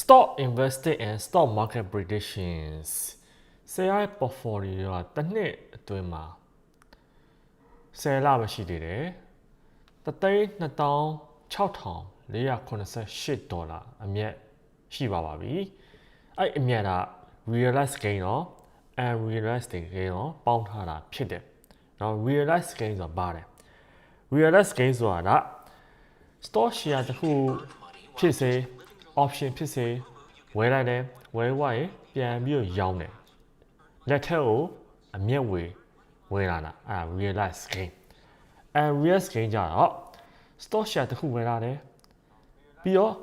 stock investing and stock market predictions ဆရာရဲ့ portfolio ကတစ်နှစ်အတွင်းမှာ10လပဲရှိသေးတယ်တသိန်း26,488ဒေါ်လာအမြတ်ရှိပါပါပြီအဲ့အမြတ်က realized gain ရော unrealized gain ရောပေါင်းထားတာဖြစ်တယ်။နော် realized gain ဆိုတာဘာလဲ realized gain ဆိုတာက stock share တစ်ခုဖြစ်စေ option ဖြစ်စေဝယ်လိုက်တယ်ဝယ်ဝါရင်ပြန်ပြီးတော့ရောင်းတယ်လက်ထက်ကိုအမျက်ဝေဝယ်လာတာအဲ့ဒါ realize gain and realize gain ကြတော့ stock share တစ်ခုဝယ်လာတယ်ပြီးတော့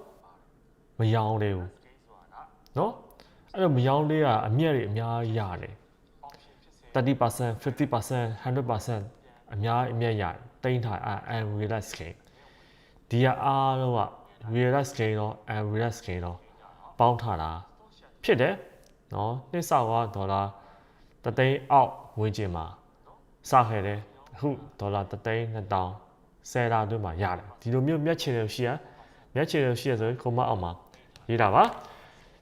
မရောင်းသေးဘူးเนาะအဲ့တော့မရောင်းသေးတာအမျက်တွေအများကြီးရတယ်30% 50% 100%အများအမျက်ရတယ်တိမ့်ထားအဲ့ and realize gain ဒီကအားလုံးက real gain တော့ unreal gain တော့ပေါင်းထားတာဖြစ်တယ်နော်နှစ်ဆောက်ကဒေါ်လာတသိန်းအောက်ဝင်းကျင်မှာစခဲ့တယ်အခုဒေါ်လာတသိန်း2000ဆယ်လာတွင်းမှာရတယ်ဒီလိုမျိုးမျက်ခြေတွေရှိရမျက်ခြေတွေရှိရဆိုရင်ကိုမအောင်မှာရေးတာပါ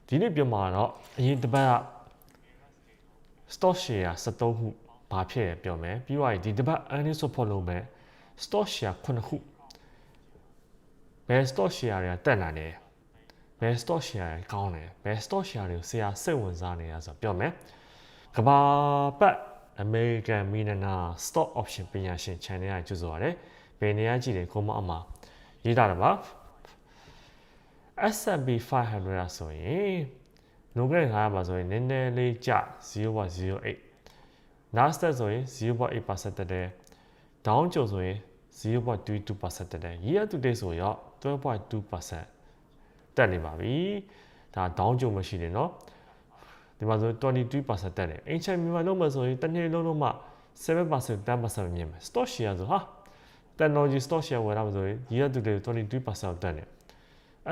ဒီနေ့ပြမှာတော့အရင်တစ်ပတ်က stock share 73ခုဘာဖြစ်ရပြောမယ်ပြီးတော့ဒီတစ်ပတ် earning support လုပ်မယ် stock share 9ခု ဘယ် stock share တွေကတက်လာတယ်ဘယ် stock share တွေကောင်းတယ်ဘယ် stock share တွေကိုဆရာစိတ်ဝင်စားနေရဆိုပြောမယ်ကဘာပတ် American Millionaire Stock Option ပညာရှင် channel ကကြိုဆိုရတယ်ဘယ်နေရာကြည့်တယ်ကိုမအမရေးတာပါ S&P 500ဆိုရင်နိုဘယ်ငါးပါဆိုရင်နည်းနည်းလေးကျ0.08 Nasdaq ဆိုရင်0.8%တက်တယ် Dow Jones ဆိုရင်0.22%တက်တယ် Year to date ဆိုရော 12.2%တက်နေပါပြီဒါ Dow Jones မရှိတယ်เนาะဒီမှာဆို22%တက်တယ်အင်ချန်မြန်မာလုံးမှာဆိုရင်တစ်နေ့လုံးလုံးမှ7% 10%မြင်မယ် stock share ဆိုဟာ technology stock share ဝယ်ရမှာဆိုရင် year to date 22%တက်တယ်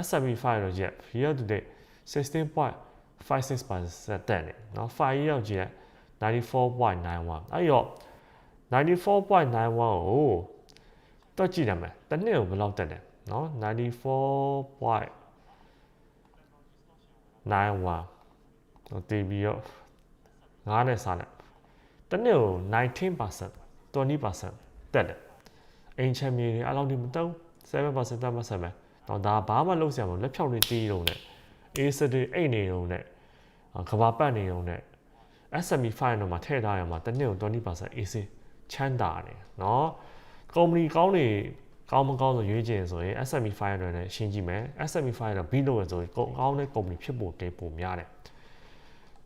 S&P 500ရက် year to date 16.56%တက်တယ်เนาะ5 year ကြည့်ရ94.91အဲ့တော့94.91ကိုတွက်ကြည့်ရမယ်တစ်နှစ်ကိုဘယ်လောက်တက်တယ် เนาะ94.91တော့တည်ပြီးတော့ငားနဲ့စားနဲ့တစ်နေ့ကို19% 20%တက်တယ်အိမ်ချမ်းမြေတွေအလောက်ဒီမတုံး7% 10%ပဲတော့ဒါဘာမှလုပ်စရာမလိုလက်ဖြောက်တွေတီးရုံနဲ့ A7 တွေအိတ်နေရုံနဲ့ကဘာပတ်နေရုံနဲ့ SME 5တော့မှာထည့်ထားရမှာတစ်နေ့ကို20% AC ချမ်းသာတယ်เนาะကုမ္ပဏီကောင်းတွေ ကောင်းမကောင်းဆိုရွေးချယ်ဆိုရင် SME 500နဲ့ရှင်းကြည့်မယ် SME 500ဘီလို့ဆိုရင်ကောင်းတဲ့ကုမ္ပဏီဖြစ်ဖို့တေးပိုများတယ်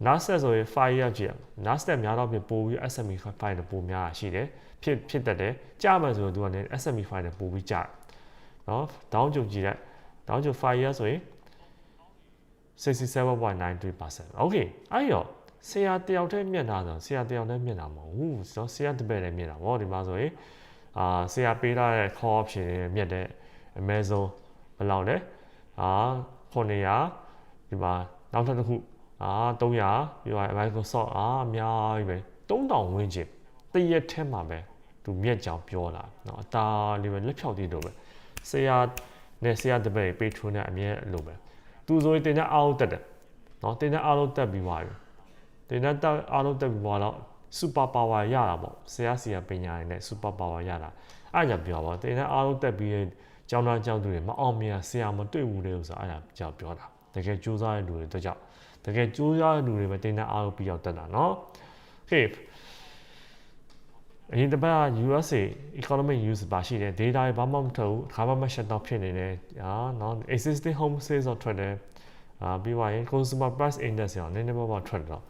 Nasdaq ဆိုရင်5 year ကြည့် Nasdaq များတော့ဖြစ်ပိုပြီး SME 5နဲ့ပိုများတာရှိတယ်ဖြစ်ဖြစ်တတ်တယ်ကြာမှဆိုတော့သူကလည်း SME 5နဲ့ပိုပြီးကြာတယ်နော်ဒေါင်းကြုံကြည့်လိုက်ဒေါင်းကြုံ5 year ဆိုရင်67.93% okay အဲ့ရောဆရာတယောက်တည်းမြင်တာဆိုဆရာတယောက်တည်းမြင်တာမဟုတ်ဘူးဆိုတော့ဆရာတစ်ပည့်လည်းမြင်တာဗောဒီမှာဆိုရင် အာဆရာပေးထားတဲ့ call option တွေမြတ်တဲ့ Amazon ဘယ်လောက်လဲအာ900ဒီမှာနောက်ထပ်တစ်ခုအာ300ပြီးတော့ Microsoft အာအများကြီးပဲ3000ဝန်းကျင်တရက်ထဲမှာပဲသူမြက်ကြောင်ပြောတာเนาะအตาလေးပဲလက်ဖြောက်သေးတော့ပဲဆရာနဲ့ဆရာတပည့်ပေးထုံးတဲ့အမြဲလိုပဲသူဆိုရင်တင်တဲ့အားလုံးတက်တယ်เนาะတင်တဲ့အားလုံးတက်ပြီးသွားပြီတင်တဲ့တက်အားလုံးတက်ပြီးသွားတော့ super power ရတာပေါ့ဆရာစီကပညာရည်နဲ့ super power ရတာအဲ့ကြောင့်ပြောပါတင်တဲ့အားလုံးတက်ပြီးကျောင်းသားကျောင်းသူတွေမအောင်မြင်ဆရာမတွေ့ဘူးလေဆိုတော့အဲ့ဒါကြောင့်ပြောတာတကယ်ကြိုးစားတဲ့လူတွေတော့ကြောင့်တကယ်ကြိုးစားတဲ့လူတွေပဲတင်တဲ့အားလုံးပြီးအောင်တက်တာเนาะ okay အရင်တစ်ပတ်က USA economic news ပါရှိတယ် data ဘာမှမထုတ်ဘူးခါမှမ shut down ဖြစ်နေတယ်ဟာနော် existing home sales တော့ထွက်တယ်အာပြီးသွားရင် consumer price index ရောနည်းနည်းပါးပါးထွက်တော့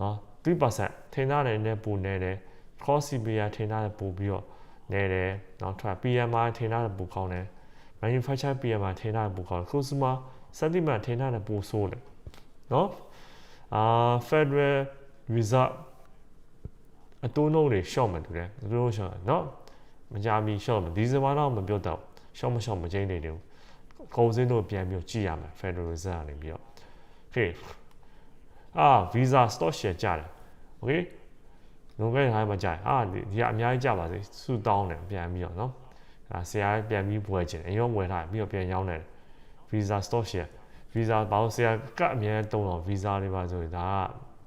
နော် 3%ထင်တာနဲ့နဲ့ပိုနေတယ် core CPI ထင်တာနဲ့ပိုပြီးတော့နေတယ်နောက်ထပ် PMI ထင်တာနဲ့ပိုကောင်းတယ် manufacturing PMI ထင်တာနဲ့ပိုကောင်းတယ် consumer sentiment ထင်တာနဲ့ပိုဆိုးတယ်နော်အာ federal reserve အတိုးနှုန်းတွေရှော့မှတူတယ်သူတို့ရှော့နော်မကြမီရှော့မှဒီဇင်ဘာတော့မပြောတော့ရှော့မရှော့မချင်းနေတယ်ကုန်စင်းတို့ပြန်ပြီးကြည့်ရမယ် federal reserve ကနေပြီးတော့ okay အာ visa stock share ကြတယ် okay လုံခဲ့တိုင်းမှာကြတယ်အာဒီကအများကြီးကြပါစေဆူတောင်းတယ်ပြန်ပြီးတော့เนาะဒါဆရာပြန်ပြီးပွဲချင်တယ်အရင်ဝယ်ထားပြီးတော့ပြန်ရောင်းတယ် Visa stock share visa ဘာလို့ဆရာကတ်အများတုံးတော့ visa တွေပါဆိုရင်ဒါက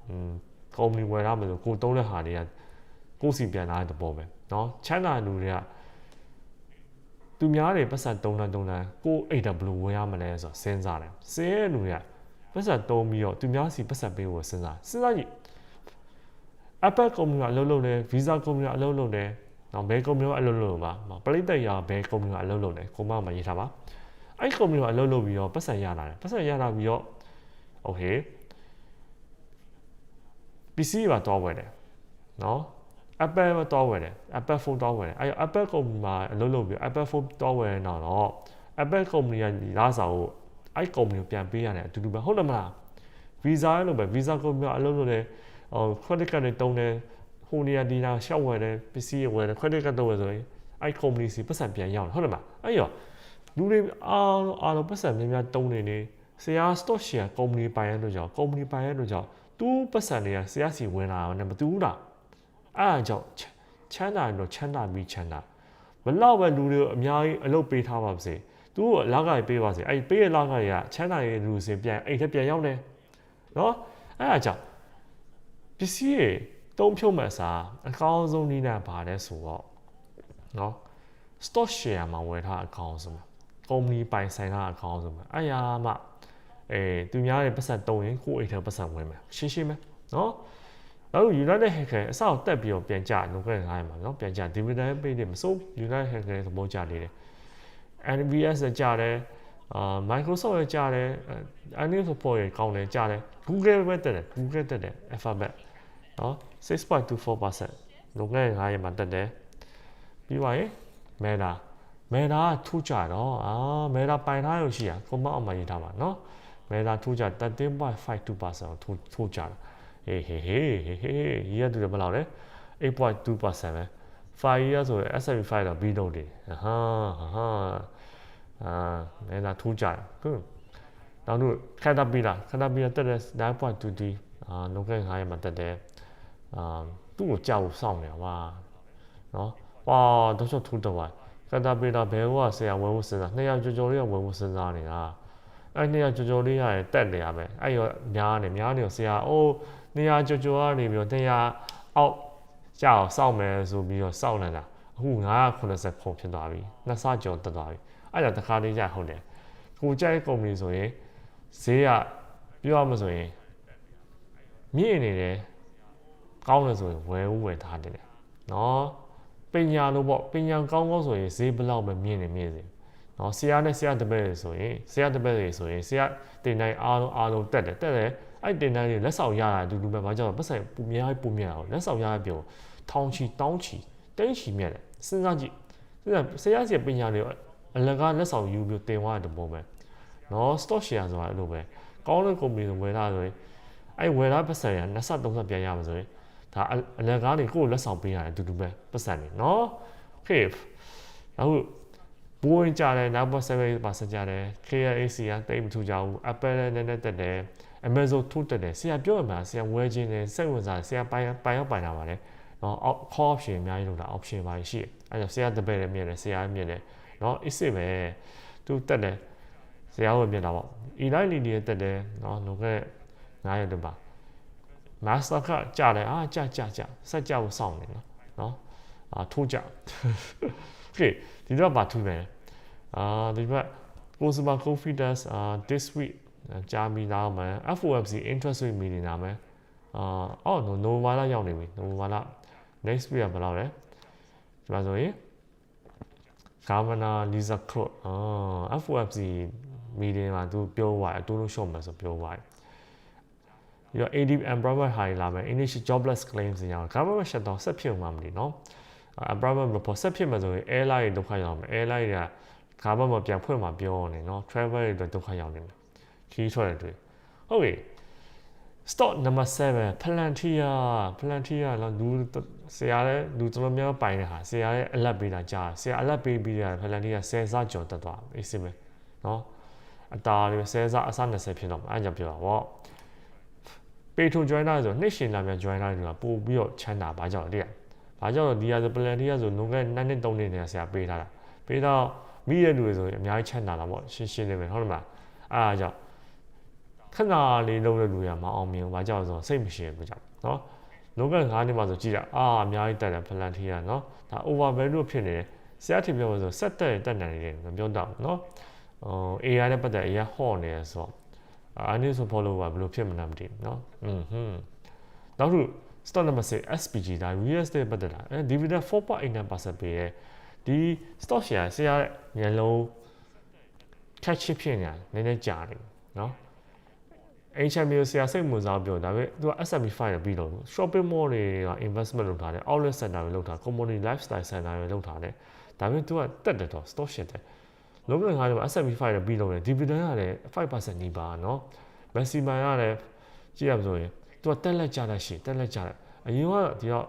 อืม company ဝယ်ရမယ်ဆိုကိုတုံးတဲ့ဟာတွေကကိုစီပြန်လာတဲ့ပုံပဲเนาะချမ်းသာလူတွေကသူများတွေပတ်စံတုံးတန်းတုံးတန်းကိုအိတ်တဘယ်လိုဝယ်ရမလဲဆိုတော့စဉ်းစားတယ်စဉ်းရလူတွေကပတ်စံတုံးပြီးတော့သူများစီပတ်စံပေးဖို့စဉ်းစားစဉ်းစားကြည့် Apple company ကအလုပ်လုပ်တယ် Visa company ကအလုပ်လုပ်တယ်နော်ဘယ် company ကအလုပ်လုပ်ပါပရိသတ်ရဘယ် company ကအလုပ်လုပ်တယ်ကိုမမရေးထားပါအဲ့ company ကအလုပ်လုပ်ပြီးတော့ပတ်စံရလာတယ်ပတ်စံရလာပြီးတော့ okay PC ပါတော့ဝယ်တယ်နော် Apple မတော့ဝယ်တယ် Apple phone တော့ဝယ်တယ်အဲ့ Apple company မှာအလုပ်လုပ်ပြီး Apple phone တော့ဝယ်နေတော့ Apple company ကလာစားကိုအဲ့ company ကိုပြန်ပေးရတယ်အတူတူပဲဟုတ်တယ်မလား Visa လို့ပဲ Visa company ကအလုပ်လုပ်တယ် ဟို credit card တွေတုံးတယ်ဟိုနေရာဒီနာရှောက်ဝယ်တယ်ပစ္စည်းဝယ်တယ် credit card တုံးဝယ်ဆိုရင်အဲ့ company စီပတ်စံပြန်ရောက်တယ်ဟုတ်တယ်မလားအဲ့ရောလူတွေအားလုံးအားလုံးပတ်စံများများတုံးနေနေဆရာ stock share company ပိုင်ရလို့ကြောင့် company ပိုင်ရလို့ကြောင့်သူပတ်စံတွေကဆရာစီဝင်လာတယ်မတူဘူးလားအဲ့အကြောင့်ချမ်းသာရင်တော့ချမ်းသာပြီးချမ်းသာဘလောက်ပဲလူတွေအများကြီးအလုပ်ပေးထားပါစေသူ့ကိုအလားကပေးပါစေအဲ့ပေးရလားကရချမ်းသာရဲ့လူစင်ပြန်အိတ်ထက်ပြန်ရောက်တယ်နော်အဲ့အကြောင့် ပစ္စည်းတွေတုံးဖြုတ်မဲ့စားအကောင်းဆုံးနည်းနဲ့ပါတယ်ဆိုတော့နော် stock share မှာဝယ်ထားအကောင်းဆုံးကုမ္ပဏီပိုင်ဆိုင်ထားအကောင်းဆုံးပဲအဲ့ရမှအဲသူများတွေပတ်စံတုံးရင်ကိုယ့်အိတ်ထဲပတ်စံဝင်မယ်ရှင်းရှင်းပဲနော်နောက် United Hacker အဆောက်တက်ပြီးတော့ပြန်ကြလုံခဲ့ထားရမှာနော်ပြန်ကြ dividend pay တွေမစိုး United Hacker သဘောကျနေတယ် NVS ကြတယ်အာ Microsoft ရကြတယ် Anil support ရကောင်းတယ်ကြတယ် Google ပဲတက်တယ် Google တက်တယ် Alphabet နော်6.24%လုံခဲ့ထားရမှာတက်တယ်ပြီးပါရင် Meta Meta ကထူးကြတော့အာ Meta ပိုင်ထားရရှိရကွန်မအောင်မရေးထားပါနော် Meta ထူးကြ13.52%ထူးထူးကြတာဟေးဟေးဟေးဟေးဟေးရရတူတယ်ဘယ်လောက်လဲ8.2%ပဲ5 year ဆိုရင် S&P 5တော့ပြီးတော့တယ်ဟာဟာအာမဲလာထူးကြတယ်ဟုတ်နောက်တို့ခက်တာပြီးလားခက်တာပြီးတက်တဲ့ 9.2D အာလုံခဲ့9ရမှာတက်တယ် အာသူ့ကိုကြောက်စောင့်နေတာပါနော်ဝါတော့ဆိုထူးတော့ပါခက်တာပြီးတော့ဘယ်ဟိုကဆရာဝယ်ဖို့စဉ်းစားနှစ်ယောက်ကြော်ကြော်လေးကဝယ်ဖို့စဉ်းစားနေတာအဲ့နှစ်ယောက်ကြော်ကြော်လေးရတယ်တက်နေရပဲအဲ့ရောများနေများနေဆရာအိုးနှစ်ယောက်ကြော်ကြော်ကနေပြီးတော့နှစ်ယောက်အောက်ကြောက်စောင့်မယ်ဆိုပြီးတော့စောင့်နေတာအခု980ခုဖြစ်သွားပြီနှစ်ဆကျော်တက်သွားပြီအဲ့ဒါတခါလေးကြဟုတ်တယ်ကိုကြိုက်ကုမ္ပဏီဆိုရင်ဈေးကပြောရမဆိုရင်မြင့်နေတယ် ကောင်းတယ်ဆိုရင်ဝယ်ဦးဝယ်ထားတယ်နော်ပညာလို့ပေါ့ပညာကောင်းကောင်းဆိုရင်ဈေးဘလောက်ပဲမြင့်နေမြင့်စေနော်ဆရာနဲ့ဆရာတပည့်တွေဆိုရင်ဆရာတပည့်တွေဆိုရင်ဆရာတင်တိုင်းအားလုံးအားလုံးတက်တယ်တက်တယ်အဲ့တင်တိုင်းတွေလက်ဆောင်ရတာအတူတူပဲဘာကြောင့်ပတ်ဆိုင်ပူများပူများအောင်လက်ဆောင်ရတဲ့ပြောထောင်းချီတောင်းချီတင်းချီမြက်တယ်စဉ်းစားကြည့်စဉ်းစားဆရာစီပညာတွေအလကားလက်ဆောင်ယူပြီးတင်သွားတဲ့ပုံပဲနော် stock share ဆိုတာအဲ့လိုပဲကောင်းတဲ့ company တွေဝယ်လာဆိုရင်အဲ့ဝယ်လာပတ်စံရ20 30ပြန်ရမှာဆိုရင် ဒါအလကားတွေကိုလက်ဆောင်ပေးရတယ်အတူတူပဲပတ်စံနေနော် okay အခုဘိုးရင်ကြတယ်နောက်ပတ်7%ကြတယ် KAC ကတိတ်မထူကြဘူး Apple လည်းနည်းနည်းတက်တယ် Amazon ထူတက်တယ်ဆရာပြောရမှာဆရာဝယ်ခြင်းနဲ့စိတ်ဝင်စားဆရာပိုင်ပိုင်ရောက်ပိုင်တာပါလေနော် call option အများကြီးလို့လား option ပါရှိတယ်အဲဒါဆရာတပည့်လည်းမြင်တယ်ဆရာလည်းမြင်တယ်နော်အစ်စ်ပဲသူတက်တယ်ဆရာကမြင်တာပေါ့ Eli Lilly တက်တယ်နော်လုံခဲ့9ရက်တပါ Master ကကြာတယ်အာကြာကြာကြာဆက်ကြဖို့စောင့်နေနော်နော်အာထိုးကြ Okay ဒီတော့ဘာထူးလဲအာဒီဘက် consumer confidence အာ this week ကြာပြီလားမယ် FOMC interest rate meeting နာမယ်အာအော် November လာရောက်နေပြီ November လာ next week ကဘယ်လောက်လဲဒီမှာဆိုရင် Governor Lisa Crow အာ FOMC meeting မှာသူပြောသွားတယ်အတူတူရှော့မယ်ဆိုပြောသွားတယ် ပြီးတော့ AD employment high လာမယ် initial jobless claims တွေရော government shutdown ဆက်ဖြစ်မှာမလို့နော် employment report ဆက်ဖြစ်မှာဆိုရင် airline တွေဒုက္ခရောက်မယ် airline တွေက government ပြန်ဖွင့်မှာပြောနေနော် travel တွေဒုက္ခရောက်နေမယ်ခီးထွက်တယ်တွေ့ဟုတ်ပြီ stock number 7 Palantir Palantir တော့လူဆရာလည်းလူတော်တော်များပိုင်တဲ့ဟာဆရာလည်းအလက်ပေးတာကြားဆရာအလက်ပေးပြီးတာ Palantir ဆယ်စားကျော်တက်သွားအေးစစ်မယ်နော်အတားလေးဆယ်စားအစ20ဖြစ်တော့အဲ့ကြောင့်ပြောတာဗော ပေထုံ join လာဆိုနှစ်ရှင်လာပြန် join လာတွေကပို့ပြီးတော့ချမ်းသာဘာကြောင့်လဲတိရဘာကြောင့်လဲဒီရဆို plan တိရဆိုလုံခဲ့နှစ်နှစ်သုံးနှစ်နေဆရာပေးထားတာပေးတော့မိရတဲ့လူတွေဆိုရင်အများကြီးချမ်းသာတာပေါ့ရှင်းရှင်းလေးပဲဟုတ်တယ်မလားအားအကြောင်းခဏလေးလုံးတဲ့လူရမအောင်မြင်ဘူးဘာကြောင့်လဲဆိုတော့စိတ်မရှင်ဘူးကြောင့်နော်လုံခဲ့၅နှစ်မှဆိုကြည့်တာအာအများကြီးတက်တယ် plan တိရနော်ဒါ over value ဖြစ်နေတယ်ဆရာတင်ပြောလို့ဆိုဆက်တက်တက်နိုင်တယ်မပြောတော့ဘူးနော်ဟို AI နဲ့ပတ်သက် AI ဟော့နေတယ်ဆိုတော့ အာနည်းဆို follow ကဘယ်လိုဖြစ်မလဲမသိဘူးเนาะอืมဟွန်းနောက်ထပ် stock number 6 SPG ဒါ real estate ပတ်သက်တာအဲ dividend 4.89%ပေးရဲ့ဒီ stock share ဆရာရဲ့မျက်လုံး catch ဖြစ်နေတာနည်းနည်းကြာနေเนาะ HMO ဆရာစိတ်ဝင်စားပြောဒါပေမဲ့သူက SME 5ပြီးတော့ shopping mall တွေက investment လုပ်ထားတယ် outlet center တွေလုပ်ထား community lifestyle center တွေလုပ်ထားတယ်ဒါပေမဲ့သူကတက်တယ်တော့ stock shit တယ် လုံးဝငါတို့ SME 5ပြီးလုပ်တယ် dividend ကလည်း5%နီးပါเนาะ maximum ကလည်းကြည့်ရမလို့ရင်သူကတက်လက်ကြတဲ့ရှိတက်လက်ကြတဲ့အရင်ကဒီတော့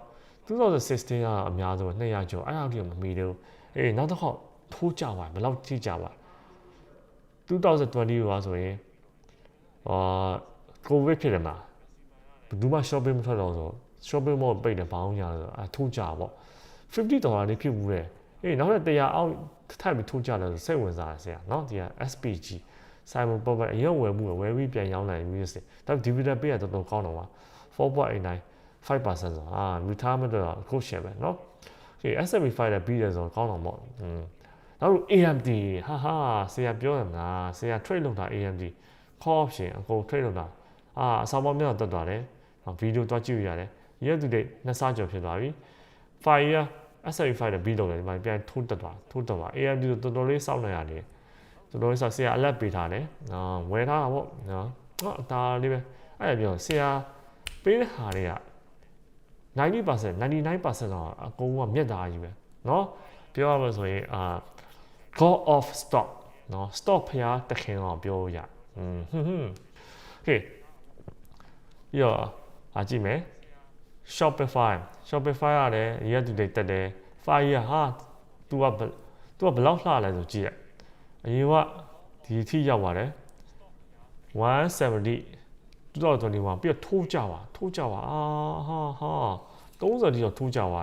2016ကအများဆုံး200ကျော်အဲ့လောက်ထိမမီသေးဘူးအေးနောက်တစ်ခေါက်ထိုးကြပါဘယ်လောက်ထိကြပါ2020ကဆိုရင်အာကိုဗစ်ဖြစ်တယ်မှာဘယ်သူမှ shopping မထွက်တော့ဆို shopping mall ပိတ်တယ်ဘာအောင်ညာဆိုအထိုးကြပေါ့50ဒေါ်လာလေးဖြစ်ဘူးလေ အေးနောက်ထပ်100အောက်ထပ်ပြီးထိုးကြတယ်ဆိုစိတ်ဝင်စားတယ်ဆရာเนาะဒီက SPG Simon Pop အရင်ဝယ်မှုဝယ်ပြီးပြန်ရောင်းနိုင်ပြီးစစ်ဒါ dividend ပေးရတော်တော်ကောင်းတော့ပါ4.89 5%ဆိုအာ retirement တော့အခုရှယ်ပဲเนาะโอเค S&P 5လည်းပြီးတယ်ဆိုတော့ကောင်းတော့ပေါ့อืมနောက် AMD ဟာဟာဆရာပြောရမလားဆရာ trade လုပ်တာ AMD call option အကုန် trade လုပ်တာအာအဆောင်ပေါင်းများတက်သွားတယ်ဗီဒီယိုတွားကြည့်ရတယ် year to date နှစ်ဆကျော်ဖြစ်သွားပြီ5 year SRE5 နဲ့ပြီးလုံးတယ်ဒီမှာပြန်ထိုးတက်သွားထိုးတက်သွား AMD ဆိုတော်တော်လေးစောင့်နေရတယ်တော်တော်လေးစောင့်ဆရာအလက်ပေးထားတယ်နော်ဝယ်ထားတာပေါ့နော်ဟောဒါလေးပဲအဲ့ဒါပြောဆရာပေးတဲ့ဟာတွေက90% 99%တော့အကုန်ကမြတ်သားကြီးပဲနော်ပြောရမှာဆိုရင်အာ go off stop နော် stop ဖျားတခင်အောင်ပြောရอืมဟွန်းဟွန်း okay ပြီးတော့အားကြည့်မယ် Shopify Shopify ရတယ် year to date တက်တယ်5 year ဟာ तू က तू ကဘယ်လောက်လှလဲဆိုကြည့်ရအရင်ကဒီအထိရောက်ပါတယ်170 2021ပြီးတော့ထိုးကြပါထိုးကြပါအာဟာဟာ30တိတော့ထိုးကြပါ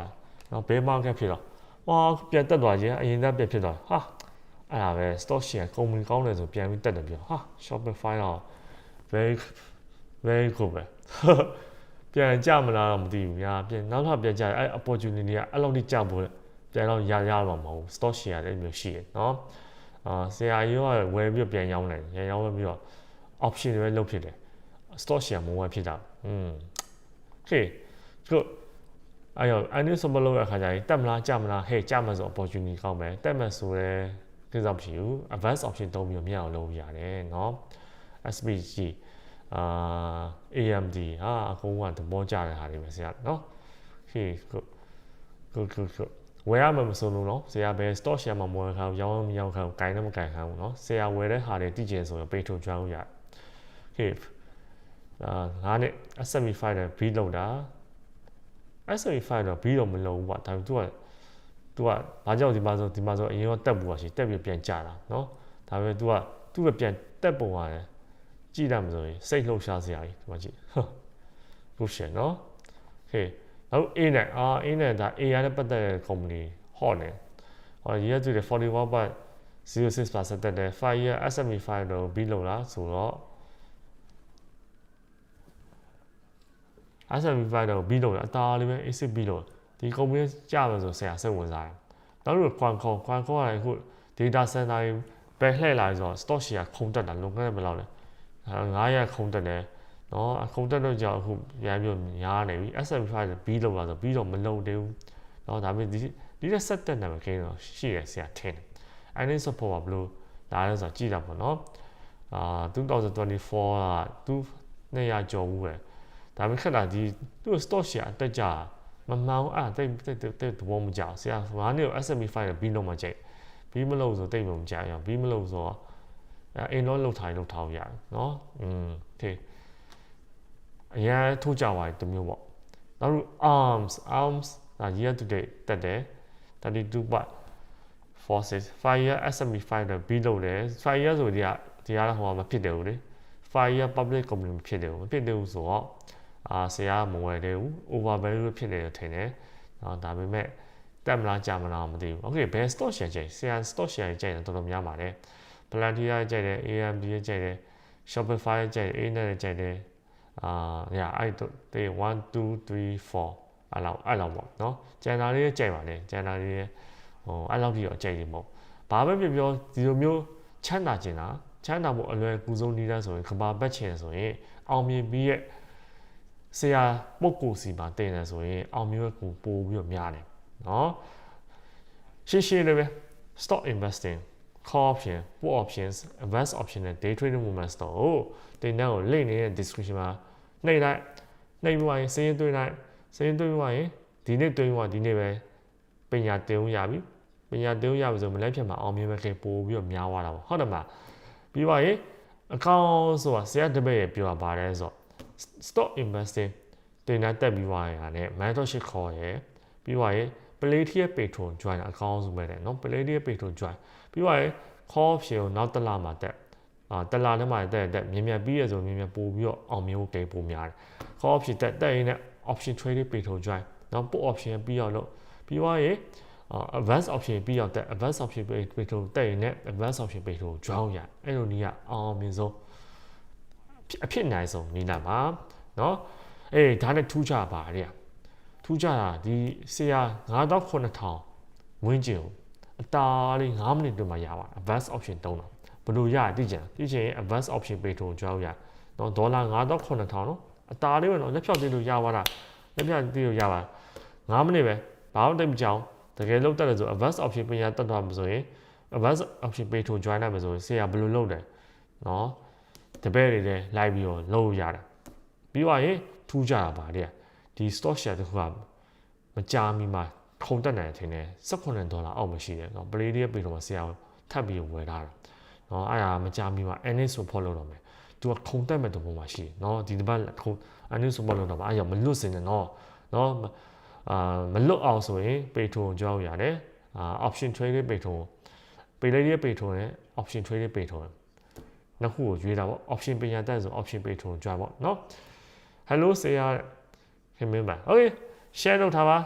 နော်ဘယ် market ဖြစ်တော့ဝါပြန်တက်သွားခြင်းအရင်ကပြန်ဖြစ်သွားဟာအဲ့ဒါပဲ stock share ကုမ္ပဏီကောင်းတယ်ဆိုပြန်ပြီးတက်တယ်ပြောဟာ Shopify တော့ very very cool ပဲ ပြန်ကြမလားတော့မသိဘူးညာပြန်နောက်ထပ်ပြန်ကြအဲ့ opportunity ကအဲ့လောက်ထိကြဖို့ပြန်တော့ရရတော့မဟုတ် stock share လည်းမျိုးရှိရနော်အာဆရာကြီးကဝယ်ပြီးပြန်ရောင်းတယ်ရရောင်းပြီးတော့ option တွေပဲလုပ်ဖြစ်တယ် stock share မဝင်ဖြစ်တာอืม okay good အဲ့တော့ annual support လုပ်ရခါကျရင်တက်မလားကြမလားဟဲ့ကြမှာဆို opportunity ကောင်းမယ်တက်မယ်ဆိုရဲကိစ္စမရှိဘူး advanced option သုံးပြီးမြတ်အောင်လုပ်ရတယ်เนาะ SPG အာ AMD ဟာအကုန်ကသဘောကျတဲ့ဟာတွေပဲဆရာနော်ဟေးကိုကိုကိုကိုဝယ်ရမှာမဆုံးလို့နော်ဆရာပဲ stock share မှာမဝင်ခံရောင်းမရောင်းခံကိုင်လည်းမကိုင်ခံဘူးနော်ဆရာဝယ်တဲ့ဟာတွေတည်ကျင်ဆိုရင်ပေးထုတ်ကြအောင်ရဟေးအာငါနဲ့ SME file ဘီးလုံတာ SME file တော့ဘီးတော့မလုံဘူးပါဒါပေမဲ့ तू က तू ကဘာကြောင့်ဒီမှာဆိုဒီမှာဆိုအရင်ကတက်ဘူးပါရှင်တက်ပြီးပြန်ကြတာနော်ဒါပေမဲ့ तू ကသူ့ပဲပြန်တက်ပုံရတယ် ကြည့်ရမှာဆိုရင်စိတ်လှုပ်ရှားစရာကြီးဒီမှာကြည့်ခုရှင်เนาะ okay နောက် A နဲ့အာ A နဲ့ဒါ AI နဲ့ပတ်သက်တဲ့ company ဟော့နေဟော year to the 41.06%တက်တယ်5 year SME file တော့ B လောက်လားဆိုတော့ SMB5 တော့ပြီးလို့အသားလေးပဲ A6 ပြီးလို့ဒီကုမ္ပဏီကြမယ်ဆိုဆရာစိတ်ဝင်စားတယ်နောက်တစ်ခု Qualcomm Qualcomm ကလည်းအခု data center တွေပဲလှည့်လာဆိုတော့ stock share ခုံတက်တာလုံခဲ့ဘယ်လောက်လဲ 900ခုံတက်တယ်နော်ခုံတက်တော့ကြောင့်အခုရမ်းမျိုးများနေပြီ SMB5 ပြီးလို့လာဆိုပြီးတော့မလုံသေးဘူးနော်ဒါပေမဲ့ဒီဒီတဲ့ဆက်တက်နေမှာကိန်းတော့ရှိရဆရာထင်တယ် iNet support ကဘလို့လာလဲဆိုတော့ကြည့်တာပေါ့နော်အာ2024ကသူ200ကျော်ဘူးပဲဒါပေမဲ့ခက်တာဒီသူ့ stock share တက်ကြမမှန်အဲ့တိတ်တိတ်တိတ်သဘောမကျဆရာငါးနှစ်ကို SME file ပြီးလုံးမကြိုက်ပြီးမလို့ဆိုတိတ်မမကြရအောင်ပြီးမလို့ဆိုတော့ အင်းတော့လောက်ထိုင်လောက်ထောက်ရတယ်နော်อืมโอเคအရင်ထိုးကြပါတမျိုးပေါ့နောက် arms arms ဒါ year to date တက်တယ်32 baht forces fire SME file ပြီးလို့တယ် fire ဆိုဒီကဒီကဟိုမှာမဖြစ်တယ်ဘူးလေ fire public company မဖြစ်တယ်ဘူးမဖြစ်တယ်ဘူးဆိုတော့အာဆရာမဝယ်သေးဘူး over value ဖြစ်နေတယ်ထင်တယ်။နော်ဒါပေမဲ့တက်မလားကြာမလားမသိဘူး။ Okay ဘယ် stock share ကြိုက်ဆရာ stock share ကြိုက်တယ်တော်တော်များပါတယ်။ Palantir ကြိုက်တယ် AMD ကြိုက်တယ် Shopify ကြိုက် A နဲ့ကြိုက်တယ်အာညာအဲ့တော့တေ1 2 3 4အဲ့လောက်အဲ့လောက်ပေါ့နော်ကျန်တာလေးကြိုက်ပါလေကျန်တာလေးဟိုအဲ့လောက်ကြီးတော့ကြိုက်နေမို့ဘာပဲပြောပြောဒီလိုမျိုးချမ်းသာကျင်တာချမ်းသာဖို့အလွယ်ကူဆုံးနည်းလမ်းဆိုရင်ကဘာပတ်ချင်ဆိုရင်အောင်မြင်ပြီးရဲ့ဆရာပုတ်ကိုစီမှာတင်တယ်ဆိုရင်အောင်မြင်ကိုပို့ပြီးတော့များတယ်နော်ရှင်းရှင်းလေးပဲ stock investing call option put options advanced option နဲ့ day trading movement stock ကိုတင်တဲ့ကို link နေတဲ့ description မှာနှိပ်လိုက်နှိပ်ပြီးသွားရင်စရင်းသွင်းလိုက်စရင်းသွင်းပြီးသွားရင်ဒီနေ့သွင်းပြီးသွားဒီနေ့ပဲပညာတင်ဦးရပြီပညာတင်ဦးရပြီဆိုမလဲဖြစ်မှာအောင်မြင်မဲ့ခေပို့ပြီးတော့များသွားတာပေါ့ဟုတ်တယ်မလားပြီးသွားရင် account ဆိုတာဆရာတပည့်ရပြောတာပါတယ်ဆိုတော့ stock investing တင်တဲ့တက်ပြီးသွားရင်ဟာနဲ့ mentorship call ရယ်ပြီးသွားရင် Palladium Patron join အကောင်းဆုံးပဲတဲ့နော် Palladium Patron join ပြီးပါရယ် call ဖြစ်အောင်နောက်တစ်လမှာတက်အာတစ်လထဲမှာတက်တက်မြင်မြတ်ပြီးရဆိုမြင်မြတ်ပို့ပြီးတော့အောင်မြင်ဖို့ကိန်းပို့များတယ် call ဖြစ်တက်တက်ရင်းနဲ့ option trading Patron join နောက် put option ပြီးအောင်လို့ပြီးပါရယ် advance option ပြီးအောင်တက် advance option Patron တက်ရင်းနဲ့ advance option Patron join ရအဲ့လိုနည်းကအောင်မြင်ဆုံးအဖြစ်နိုင်ဆုံးနည်းနာပါနော်အေးဒါနဲ့ထူးခြားပါတယ် ထူးခြားတာဒီဆရာ9000ဝင်းကျင်ကိုအတားလေး9မိနစ်တွင်မှရပါတယ် advanced option တုံးတာဘယ်လိုရသိကြလားသိချင်ရင် advanced option ပေးထုံကြောက်ရနော်ဒေါ်လာ9000နော်အတားလေးပဲနော်လက်ဖြောက်သိလို့ရပါလားလက်ဖြောက်သိလို့ရပါ9မိနစ်ပဲဘာမှတိတ်မကြောင်တကယ်လောက်တက်တယ်ဆို advanced option ပေးရတက်သွားမှာဆိုရင် advanced option ပေးထုံ join နိုင်မှာဆိုရင်ဆရာဘယ်လိုလုပ်တယ်နော်တပည့်တွေလည်းလိုက်ပြီးတော့လုပ်ရတယ်ပြီးသွားရင်ထူးကြတာပါတဲ့ ဒီ stock share တခုကမကြာမီမှာခုံတက်နိုင်တယ်ထင်တယ်18ဒေါ်လာအောက်မှာရှိတယ်နော် play လေးပေးတော့မှဆရာထပ်ပြီးဝယ်ထားတာနော်အဲ့ဒါမကြာမီမှာ annis support လုပ်တော့မယ်သူကခုံတက်မဲ့တပုံမှာရှိတယ်နော်ဒီတစ်ပတ်ခုံ annis support လုပ်တော့မှအဲ့ရမလွတ်စင်တယ်နော်နော်အာမလွတ်အောင်ဆိုရင်ပေထုံကြောင်းရတယ်အာ option trade လေးပေထုံပေလေးလေးပေထုံနဲ့ option trade လေးပေထုံနှစ်ခုကိုရွေးတာပေါ့ option ပညာတက်ဆို option ပေထုံကြွားပေါ့နော် hello ဆရာ ခင်မင်းပါ okay share လုပ်ထားပါ